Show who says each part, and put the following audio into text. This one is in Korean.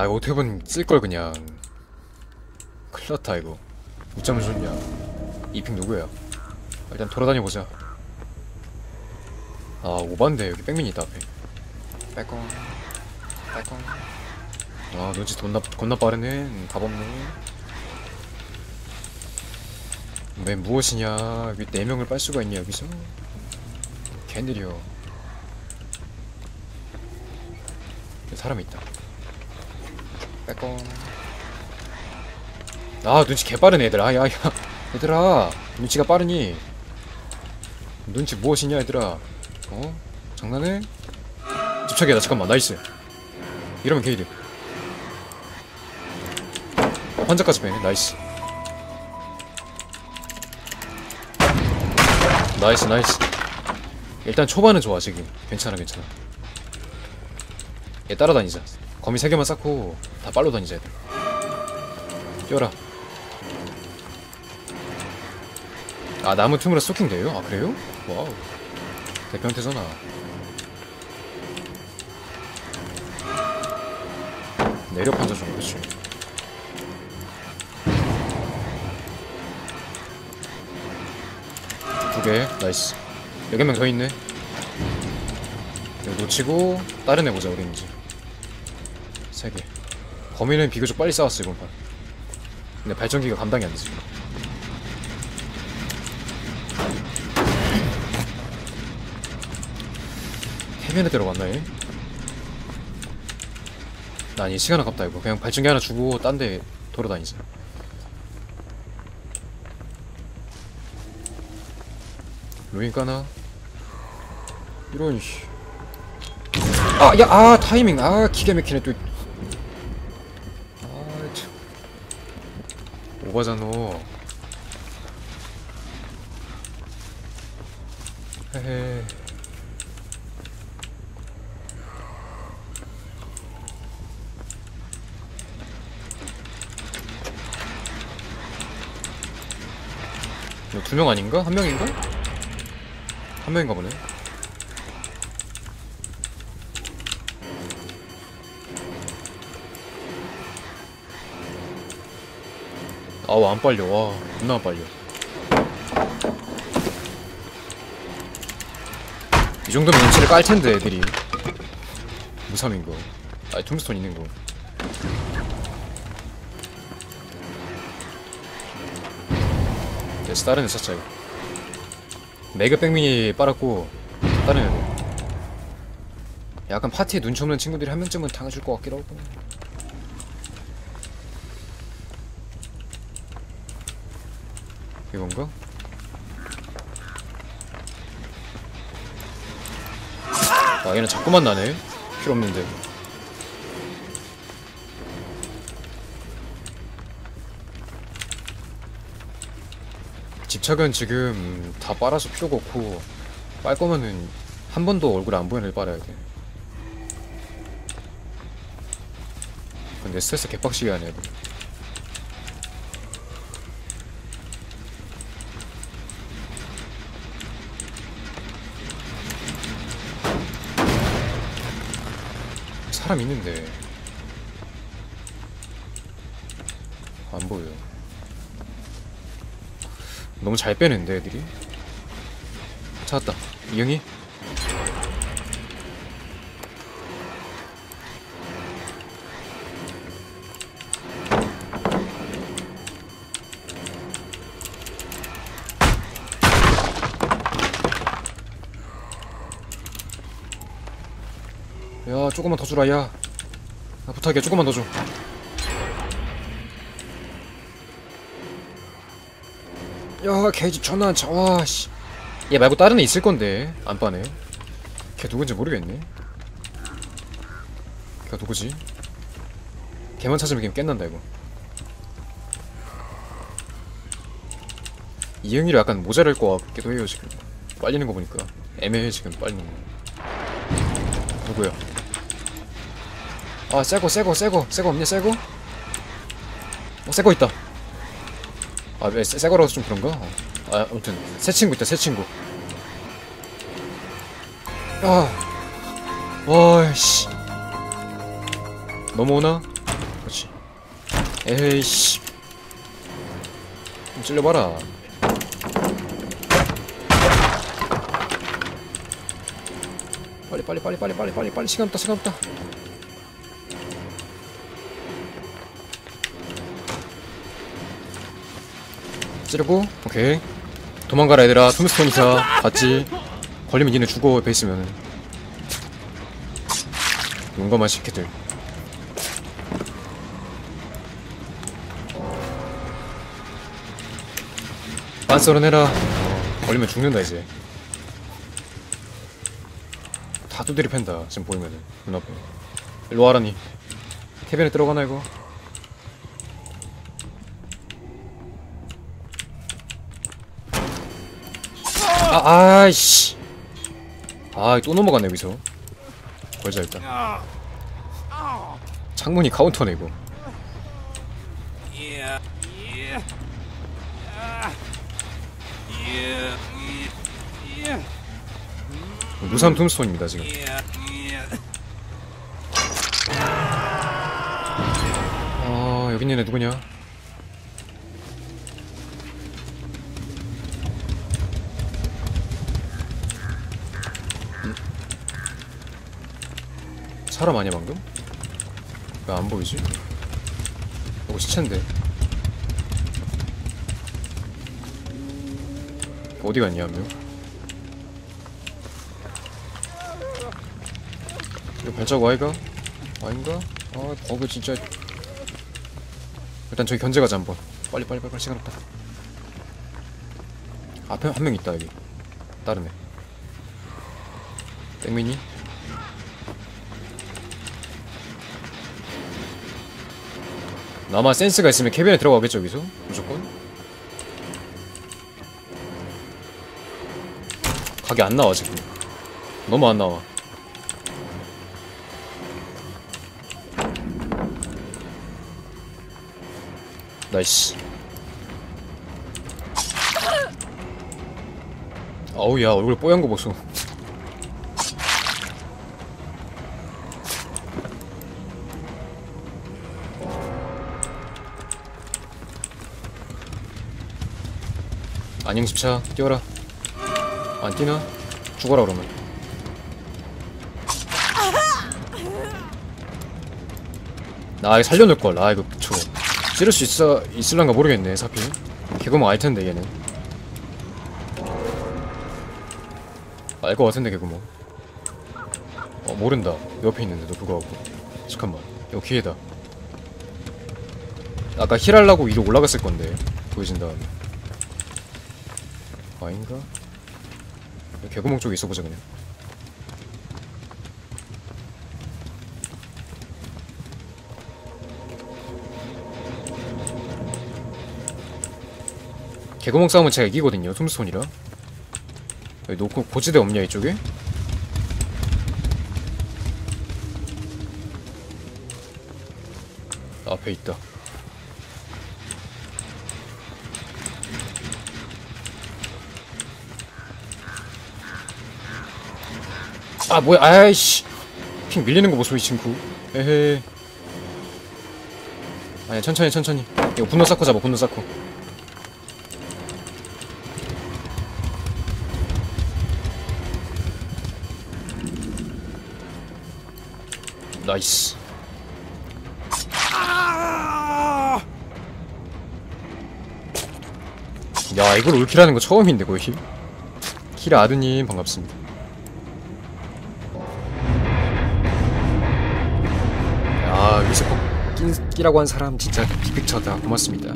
Speaker 1: 아 이거 어떻게 보면 쓸 걸 그냥. 큰일났다 이거. 못잠을 줬냐. 이핑 누구야 일단 돌아다녀보자. 아 오반데 여기 백민이 있다 앞에. 빼꼼 빼꼼 아 눈치 존나, 겁나 빠르네. 음, 답없네. 왜 무엇이냐. 여기 네 명을 빨 수가 있냐 여기서? 여기 사람이 있다 빼꼼. 아 눈치 개빠르네 얘들아. 야야 얘들아 눈치가 빠르니? 눈치 무엇이냐 얘들아? 어? 장난해? 집착이야 나 잠깐만 나이스. 이러면 게이드 어, 환자까지 빼네 나이스. 나이스 나이스. 일단 초반은 좋아 지금. 괜찮아 괜찮아. 얘 따라다니자 거미 3개만 쌓고 다 빨로 다니자 얘들. 뛰어라. 아 나무 틈으로 스토킹 돼요? 아 그래요? 와우. 대평태잖아 내력 판자 좀 그렇지. 두개 나이스. 여기 한 명 더 있네. 놓치고 다른 애 보자 우리 이제 세개 범인은 비교적 빨리 싸웠어 이번 판 근데 발전기가 감당이 안 되지 해변에 들어갔나 얘? 아니 시간 아깝다 이거 그냥 발전기 하나 주고 딴 데 돌아다니자 루인 까나? 이런 씨. 아, 야, 아, 타이밍. 아, 기가 막히네 또. 오바잖아. 헤헤. 이거 두명 아닌가? 한 명인가? 한 명인가 보네. 아우 안 빨려. 와 겁나 안 빨려. 이 정도면 눈치를 깔 텐데 애들이. 무삼인 거. 아니 툼스톤 있는 거. 됐어 다른 애 찾자 이거. 매그 백민이 빨았고 다른 애들. 약간 파티에 눈치 없는 친구들이 한 명쯤은 당해줄 것 같기도 하고 이건가? 아 얘는 자꾸만 나네. 필요 없는데. 집착은 지금 다 빨아서 필요가 없고 빨 거면은 한 번도 얼굴 안 보이는 애 빨아야 돼. 근데 스트레스 개빡시게 하네 애들 사람 있는데. 안 보여. 너무 잘 빼는데 애들이? 찾았다. 이영이 야 조금만 더 주라 야. 아, 부탁이야 조금만 더줘. 야 개지 전화 저와씨. 얘 말고 다른 애 있을 건데 안 빠네. 걔 누군지 모르겠네. 걔가 누구지? 걔만 찾으면 게임 깬난다 이거. 이응이로 약간 모자랄 것 같기도 해요 지금. 빨리는 거 보니까. 애매해 지금 빨리는 거. 누구야 아 새거 새거 새거 새거 없냐 새거? 어 새거 있다 아왜 새거라서 좀 그런가? 어. 아 아무튼 새 친구 있다 새 친구 아 와씨 넘어오나? 에이씨 좀 찔러봐라 빨리 빨리 빨리 빨리 빨리 빨리 빨리 시간 없다 시간 없다 찌르고 오케이. 도망가라 얘들아. 톰스톤 이사. 봤지? 걸리면 니네 죽어 옆에 있으면은. 용감한 새끼들. 빤썰은 해라. 어, 걸리면 죽는다 이제. 다 두드리 팬다 지금 보이면은. 눈앞에. 일로 와라니. 캐비넷 들어가나 이거 아 아이씨 아 또 넘어갔네 여기서 걸자 일단 창문이 카운터네 이거. 무삼 톰스톤입니다 지금. 아 여기 있는 애 누구냐 사람 아니야 방금? 왜 안 보이지? 이거 시체인데 어디 갔냐 한 명? 이거 발자국 아이가? 아닌가? 아 버그 진짜 일단 저기 견제 가자 한번 빨리 빨리 빨리 시간 없다 앞에 한 명 있다 여기 애 땡미니 아마 센스가 있으면 캐비넷 들어가겠죠 여기서? 무조건? 각이 안 나와 지금. 너무 안 나와. 나이스. 어우 야 얼굴 뽀얀 거 보소 안녕 집차. 뛰어라. 안 뛰나? 죽어라 그러면. 나 이거 살려놓을걸. 아 이거 저거 찌를 수 있어 있을란가 모르겠네 사피 개구멍 알텐데 얘는. 알 것 같은데 개구멍. 어 모른다. 옆에 있는데도 불구하고. 잠깐만. 이거 기회다. 아까 힐하려고 위로 올라갔을 건데 보여진 다음에 아닌가? 개구멍 쪽에 있어보자 그냥 개구멍 싸움은 제가 이기거든요 톰스톤이라 여기 놓고 고지대 없냐 이쪽에? 앞에 있다 아 뭐야? 아이씨. 핑 밀리는 거 보소 이 친구. 에헤. 아니야 천천히 천천히. 이거 분노 쌓고 잡아 분노 쌓고. 나이스. 야 이걸 올킬하는 거 처음인데 거의. 킬 아드님 반갑습니다 끼, 끼라고 한 사람 진짜 빅픽처다. 고맙습니다